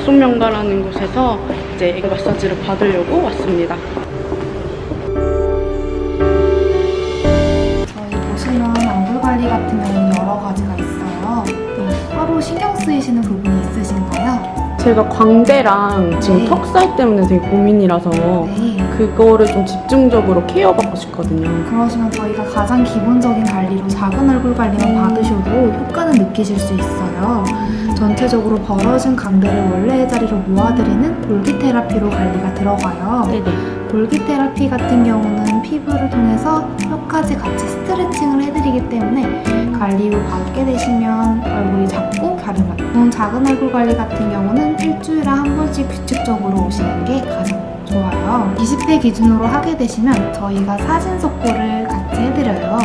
약손명가라는 곳에서 이제 애교 마사지를 받으려고 왔습니다. 저희 보시면 얼굴 관리 같은 경우는 여러 가지가 있어요. 네, 따로 신경 쓰이시는 있으신가요? 제가 광대랑 지금 네. 턱살 때문에 되게 고민이라서 네. 그거를 좀 집중적으로 케어받고 싶거든요. 그러시면 저희가 가장 기본적인 관리로 작은 얼굴 관리만 받으셔도 효과는 느끼실 수 있어요. 전체적으로 벌어진 강대를 원래의 자리로 모아드리는 볼기 테라피로 관리가 들어가요. 네네. 볼기 테라피 같은 경우는 피부를 통해서 뼈까지 같이 스트레칭을 해드리기 때문에 관리 후 받게 되시면 얼굴이 작고 갸름해요. 보통 작은 얼굴 관리 같은 경우는 일주일에 한 번씩 규칙적으로 오시는 게 가장 좋아요. 20회 기준으로 하게 되시면 저희가 사진 속고를 같이 해드려요.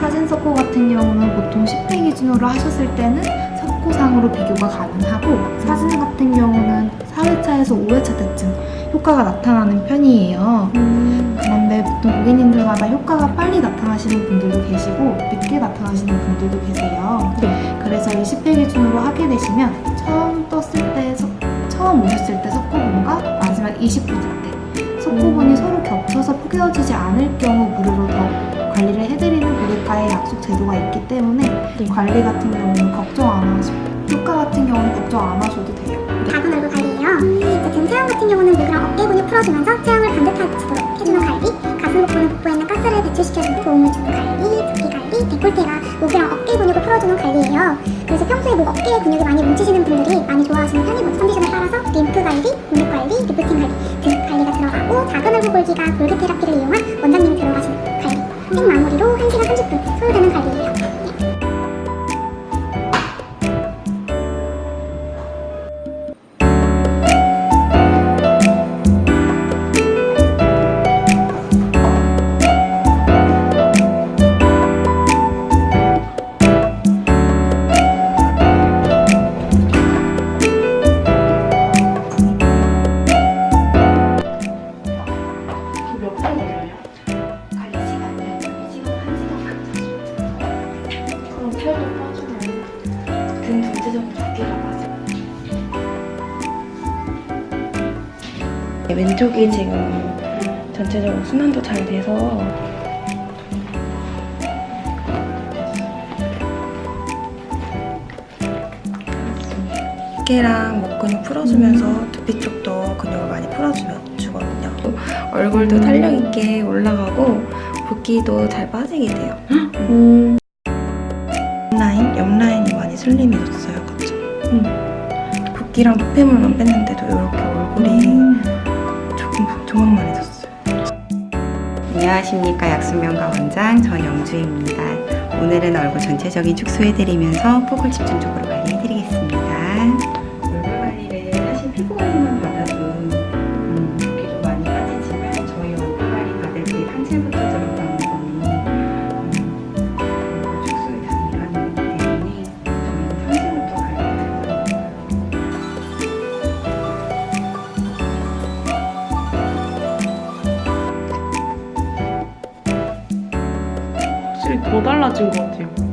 사진 속고 같은 경우는 보통 10회 기준으로 하셨을 때는 석고상으로 비교가 가능하고 사진 같은 경우는 4회차에서 5회차 때쯤 효과가 나타나는 편이에요. 그런데 보통 고객님들마다 효과가 빨리 나타나시는 분들도 계시고 늦게 나타나시는 분들도 계세요. 네. 그래서 20회 기준으로 하게 되시면 처음 떴을 때, 석- 처음 오셨을 때 석고분과 마지막 20분 때 석고분이 서로 겹쳐서 포개어지지 않을 경우 무료로 더 관리를 해드리는 고객과의 약속 제도가 있기 때문에 네. 관리 같은 경우는 걱정 안 하시고 효과 같은 경우는 걱정 안 하셔도 돼요. 작은 얼굴 관리예요. 어쨌든 체형 같은 경우는 목이랑 어깨 근육 풀어주면서 체형을 반듯해지도록 해주는 관리, 가슴 복부에 있는 가스를 배출시켜주는 도움을 주는 관리, 두피 관리, 데콜테가 목이랑 어깨 근육을 풀어주는 관리예요. 그래서 평소에 목 어깨 근육이 많이 뭉치시는 분들이 많이 좋아하시는 편이고 컨디션에 따라서 림프 관리, 근육 관리, 리프팅 관리 등 관리가 들어가고 작은 얼굴 볼기가 볼기 테라피를 이용한 원장님이 들어가시는 관리. 생 마무리로 1시간 30분 소요되는 두께가 맞아요. 네, 왼쪽이 지금 전체적으로 순환도 잘 돼서 어깨랑 목 근육 풀어주면서 두피 쪽도 근육을 많이 풀어주면 주거든요. 얼굴도 탄력 있게 올라가고 붓기도 잘 빠지게 돼요. 음. 라인, 옆 라인이 많이 슬림해졌어요, 붓기랑 노폐물만 뺐는데도 이렇게 얼굴이 조금 조망만해졌어요. 안녕하십니까 약수명가 원장 전영주입니다. 오늘은 얼굴 전체적인 축소해드리면서 폭을 집중적으로 관리해드리겠습니다. 달라진 것 같아요.